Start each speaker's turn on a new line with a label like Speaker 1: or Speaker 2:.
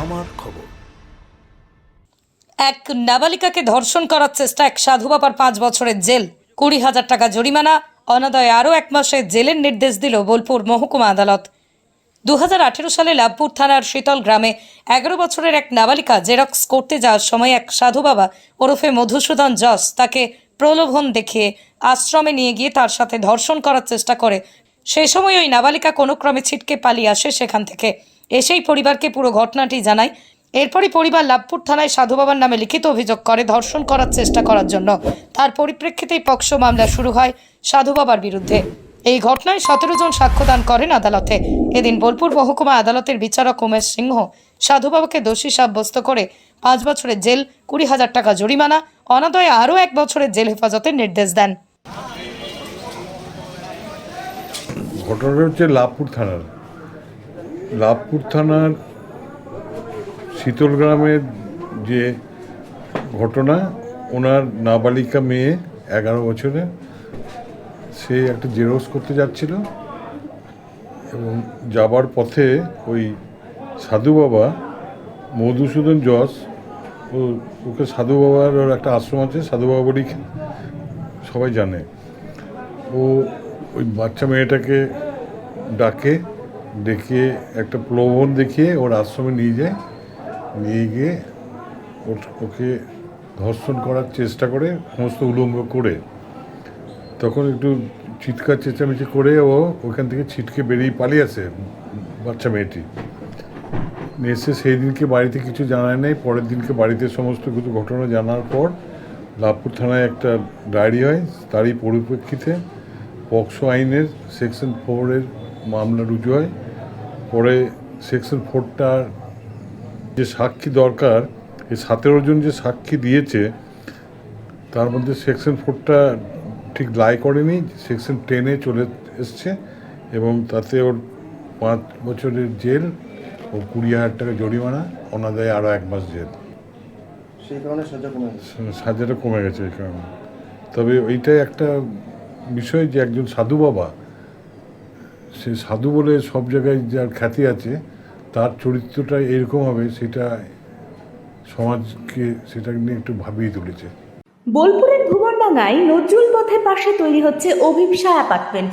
Speaker 1: আমার খবর।
Speaker 2: এক নাবালিকাকে ধর্ষণ করার চেষ্টা এক সাধু বাবার পাঁচ বছরের জেল। কুড়ি হাজার টাকা জরিমানা, অনাদয়ে আরও এক মাসে জেলের নির্দেশ দিল বোলপুর মহকুমা আদালত। দু সালে লাভপুর থানার শীতল গ্রামে এগারো বছরের এক নাবালিকা জেরক্স করতে যাওয়ার সময় এক সাধু বাবা ওরফে মধুসূদন যশ তাকে প্রলোভন দেখিয়ে আশ্রমে নিয়ে গিয়ে তার সাথে ধর্ষণ করার চেষ্টা করে। সেই সময় ওই নাবালিকা কোনো ক্রমে ছিটকে পালিয়ে আসে সেখান থেকে। এসেই পরিবারকে পুরো ঘটনাটি জানায়। এরপরই পরিবার লাভপুর থানায় সাধু বাবার নামে লিখিত অভিযোগ করে ধর্ষণ করার চেষ্টা করার জন্য। তার পরিপ্রেক্ষিতেই পক্সো মামলা শুরু হয় সাধু বাবার বিরুদ্ধে। এই ঘটনায় সতেরো জন সাক্ষ্যদান করেন আদালতে। এদিন বোলপুর মহকুমা আদালতের বিচারক উমেশ সিংহ সাধু বাবাকে দোষী সাব্যস্ত করে পাঁচ বছরের জেল, কুড়ি হাজার টাকা জরিমানা, অনাদয়ে আরও এক বছরের জেল হেফাজতের নির্দেশ দেন।
Speaker 3: ঘটনাটা হচ্ছে লাভপুর থানার। লাভপুর থানার শীতল গ্রামের যে ঘটনা, ওনার নাবালিকা মেয়ে, এগারো বছরের সে একটা জেরক্স করতে যাচ্ছিল এবং যাবার পথে ওই সাধু বাবা, মধুসূদন যশ, ও ওকে সাধু বাবার ওর একটা আশ্রম আছে, সাধু বাবা সবাই জানে। ও ওই বাচ্চা মেয়েটাকে ডাকে ডেকে একটা প্রলোভন দেখিয়ে ওর আশ্রমে নিয়ে যায়। নিয়ে গিয়ে ওর ওকে ধর্ষণ করার চেষ্টা করে, সমস্ত উলঙ্গ করে। তখন একটু চিৎকার, চেঁচামেচি করে ও ওখান থেকে ছিটকে বেরিয়ে পালিয়ে আসে বাচ্চা মেয়েটি। এসে সেই দিনকে বাড়িতে কিছু জানায় নাই। পরের দিনকে বাড়িতে সমস্ত কিছু ঘটনা জানার পর লাভপুর থানায় একটা ডায়েরি হয়। তারই পরিপ্রেক্ষিতে পক্সো আইনের সেকশন ফোরের মামলা রুজু হয়। পরে সেকশন ফোরটার যে সাক্ষী দরকার এই সতেরো জন যে সাক্ষী দিয়েছে তার মধ্যে সেকশন ফোরটা ঠিক লাই করেনি সেকশন টেনে চলে এসছে এবং তাতে ওর পাঁচ বছরের জেল ও কুড়ি হাজার টাকা জরিমানা অনাদায়ে আরও এক মাস জেল।
Speaker 4: সেই কারণে সাজা কমে গেছে।
Speaker 3: সাজাটা কমে গেছে এই কারণে। তবে ওইটাই একটা বিষয় যে একজন সাধু বাবা সে সাধু বলে সব জায়গায় যার খ্যাতি আছে, তার চরিত্রটা এরকম হবে সেটা সমাজকে সেটা নিয়ে একটু ভাবিয়ে তুলেছে।
Speaker 5: বোলপুরের ভুবনডাঙ্গায় নজরুল পথের পাশে তৈরি হচ্ছে অভিপসা অ্যাপার্টমেন্ট।